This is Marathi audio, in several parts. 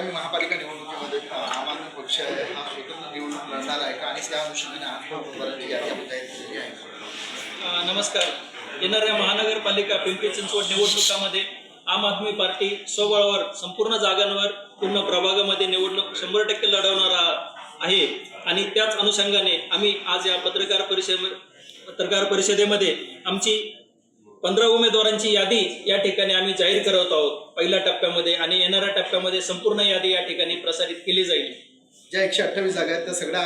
आगामी महापालिका निवडणुकीमध्ये आम आदमी पक्ष आहे. हा स्वतंत्र निवडणूक लढणार आहे का? आणि त्या अनुषंगाने आज उमेदवारांची यादी आपण जाहीर केलेली आहे. नमस्कार. येणाऱ्या महानगरपालिका पिंपरी चिंचवड निवडणुकामध्ये आम आदमी पार्टी स्वबळावर संपूर्ण जागांवर पूर्ण प्रभागामध्ये निवडणूक शंभर टक्के लढवणार आहे. आणि त्याच अनुषंगाने आम्ही आज या पत्रकार परिषद पत्रकार परिषदेमध्ये आमची पंधरा उमेदवारांची यादी या ठिकाणी आम्ही जाहीर करत आहोत. पहिल्या टप्प्यामध्ये आणि येणाऱ्या टप्प्यामध्ये संपूर्ण यादी या ठिकाणी प्रसारित केली जाईल. ज्या एकशे अठ्ठावीस जागा आहेत त्या सगळ्या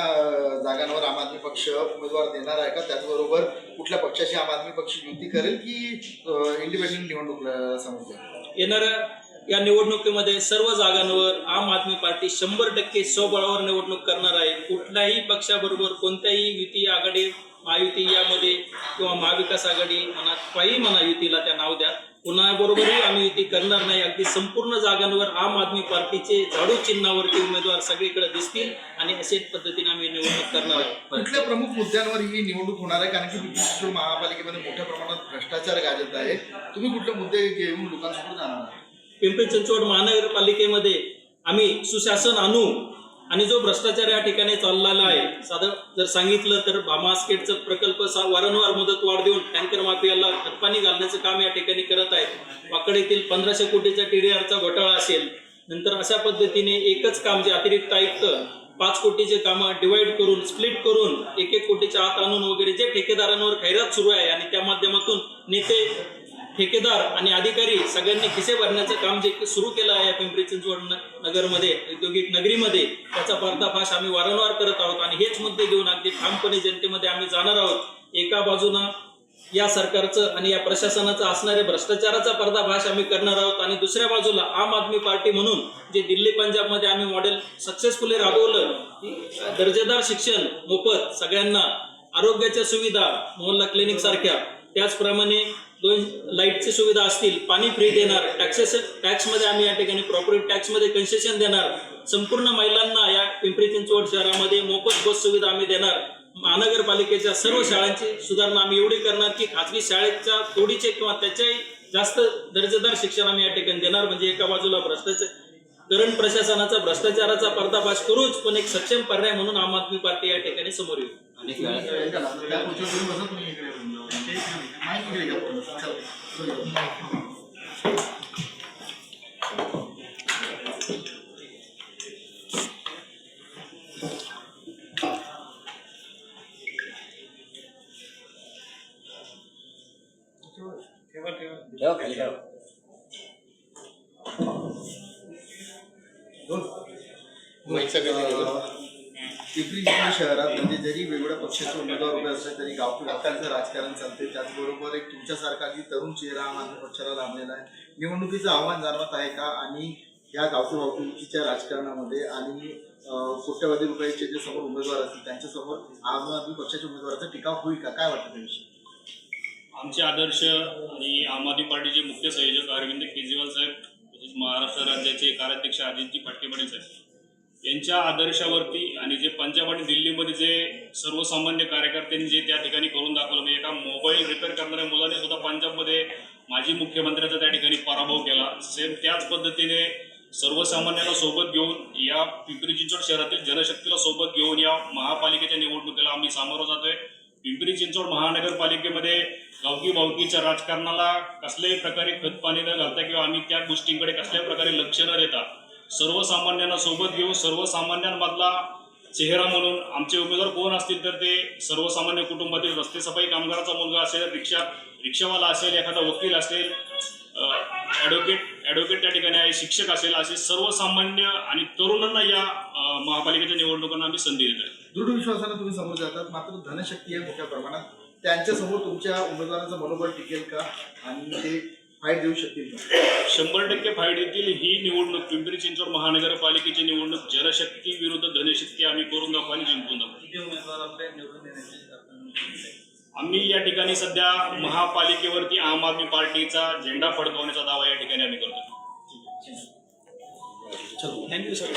जागांवर आम आदमी पक्ष उमेदवार देणार आहे का? त्याचबरोबर कुठल्या पक्षाची आम आदमी पक्ष युती करेल की इंडिपेंडेंट निवडणूक समजते येणाऱ्या या निवडणुकीमध्ये सर्व जागांवर आम आदमी पार्टी शंभर टक्के स्वबळावर निवडणूक करणार आहे. कुठल्याही पक्षाबरोबर कोणत्याही युती आघाडी महायुती यामध्ये किंवा महाविकास आघाडी काही म्हणा युतीला त्या नाव द्या. कुणाबरोबरही आम्ही युती करणार नाही. अगदी संपूर्ण जागांवर आम आदमी पार्टीचे झाडू चिन्हावरती उमेदवार सगळीकडे दिसतील आणि अशाच पद्धतीने आम्ही निवडणूक करणार आहोत. कुठल्या प्रमुख मुद्द्यांवर ही निवडणूक होणार आहे? कारण की पिंपरी महापालिकेमध्ये मोठ्या प्रमाणात भ्रष्टाचार गाजत आहे. तुम्ही कुठले मुद्दे घेऊन लोकांसमोर जाणार पिंपरी चिंचवड महानगरपालिकेमध्ये आम्ही सुशासन आणू आणि जो भ्रष्टाचार या ठिकाणी चाललेला आहे साधं जर सांगितलं तर भामास्केटचं प्रकल्प वारंवार मुदत वाढ देऊन टँकर माफियाला खतपाणी घालण्याचं काम या ठिकाणी करत आहेत. वाकड येथील पंधराशे कोटीचा टीडीआरचा घोटाळा असेल नंतर अशा पद्धतीने एकच काम जे अतिरिक्त आयुक्त पाच कोटीचे कामं डिवाइड करून स्प्लिट करून एक एक कोटीच्या आत आणून वगैरे जे ठेकेदारांवर खैरात सुरू आहे आणि त्या माध्यमातून नेते ठेकेदार आणि अधिकारी सगळ्यांनी खिसे भरण्याचं काम जे सुरू केलं आहे या पिंपरी चिंचवड नगरमध्ये औद्योगिक नगरीमध्ये त्याचा पर्दाफाश आम्ही वारंवार करत आहोत आणि हेच मुद्दे घेऊन अगदी ठामपणे जनतेमध्ये आम्ही जाणार आहोत. एका बाजूनं या सरकारचं आणि या प्रशासनाचं असणारे भ्रष्टाचाराचा पर्दाफाश आम्ही करणार आहोत आणि दुसऱ्या बाजूला आम आदमी पार्टी म्हणून जे दिल्ली पंजाबमध्ये आम्ही मॉडेल सक्सेसफुली राबवलं दर्जेदार शिक्षण मोफत सगळ्यांना आरोग्याच्या सुविधा मोहल्ला क्लिनिक सारख्या त्याचप्रमाणे दोन लाईटची सुविधा असतील पाणी फ्री देणार टॅक्सेस टॅक्समध्ये आम्ही या ठिकाणी प्रॉपर्टी टॅक्समध्ये कन्सेशन देणार. संपूर्ण महिलांना या पिंपरी चिंचवड शहरामध्ये मोफत बस सुविधा आम्ही देणार. महानगरपालिकेच्या सर्व शाळांची सुधारणा आम्ही एवढी करणार की खाजगी शाळेच्या तोडीचे किंवा त्याच्याही जास्त दर्जेदार शिक्षण आम्ही या ठिकाणी देणार. म्हणजे एका बाजूला भ्रष्टाचार करण प्रशासनाचा भ्रष्टाचाराचा पर्दाफाश करूच पण एक सक्षम पर्याय म्हणून आम आदमी पार्टी या ठिकाणी समोर येईल त्या खुर्चीवर तुम्ही बसा, तुम्ही इकडे येऊन जा. माईक इकडे घ्या पूर्ण. चला. चला. पिंपरी चिंचवड शहरात म्हणजे जरी वेगवेगळ्या पक्षाचे उमेदवार उभे असले तरी गावठी वाटांचं राजकारण चालते त्याचबरोबर एक तुमच्यासारखा जी तरुण चेहरा आम पक्षाला लाभलेला आहे. निवडणुकीचं आव्हान जाणवत आहे का? आणि या गावठी वाहतुकीच्या राजकारणामध्ये आणि कोट्यवधी रुपयाचे जे समोर उमेदवार असतील त्यांच्यासमोर आम आदमी पक्षाच्या उमेदवाराचा टिकाव होईल का? काय वाटतं त्याविषयी? आमचे आदर्श आणि आम आदमी पार्टीचे मुख्य संयोजक अरविंद केजरीवाल साहेब तसेच महाराष्ट्र राज्याचे कार्याध्यक्ष अजितजी फटके पाटील साहेब. यांच्या आदर्शावरती आणि जे पंजाब आणि दिल्लीमध्ये जे सर्वसामान्य कार्यकर्त्यांनी जे त्या ठिकाणी करून दाखवलं म्हणजे एका मोबाईल रिपेअर करणाऱ्या मुलाने सुद्धा पंजाबमध्ये माजी मुख्यमंत्र्याचा त्या ठिकाणी पराभव केला. सेम त्याच पद्धतीने सर्वसामान्यांना सोबत घेऊन या पिंपरी चिंचवड शहरातील जनशक्तीला सोबत घेऊन या महापालिकेच्या निवडणुकीला आम्ही सामोरं जातोय. पिंपरी चिंचवड महानगरपालिकेमध्ये गावकी भावकीच्या राजकारणाला कसल्याही प्रकारे खतपाणी न घालता किंवा आम्ही त्या गोष्टींकडे कसल्याही प्रकारे लक्ष न देता सर्वसामान्यांना सोबत घेऊन सर्वसामान्यांमधला चेहरा म्हणून आमचे उमेदवार कोण असतील तर ते सर्वसामान्य कुटुंबातील रस्ते सफाई कामगाराचा मुलगा असेल रिक्षा रिक्षावाला असेल एखादा वकील असेल ॲडव्होकेट ॲडव्होकेट त्या ठिकाणी आहे शिक्षक असेल असे सर्वसामान्य आणि तरुणांना या महापालिकेच्या निवडणुकांना आम्ही संधी देतोय. दृढ विश्वासाने तुम्ही समोर जातात. मात्र धनशक्ती आहे मोठ्या प्रमाणात. त्यांच्यासमोर तुमच्या उमेदवारांचं मनोबल टिकेल का? आणि ते फाईट देऊ शकतील शंभर टक्के फाईट येतील ही निवडणूक पिंपरी चिंचवड महानगरपालिकेची निवडणूक जनशक्ती विरुद्ध धनशक्ती आम्ही करून दाखवू आणि जिंकून दाखवू. आम्ही या ठिकाणी सध्या महापालिकेवरती आम आदमी पार्टीचा झेंडा फडकवण्याचा दावा या ठिकाणी आम्ही करतो. Thank you sir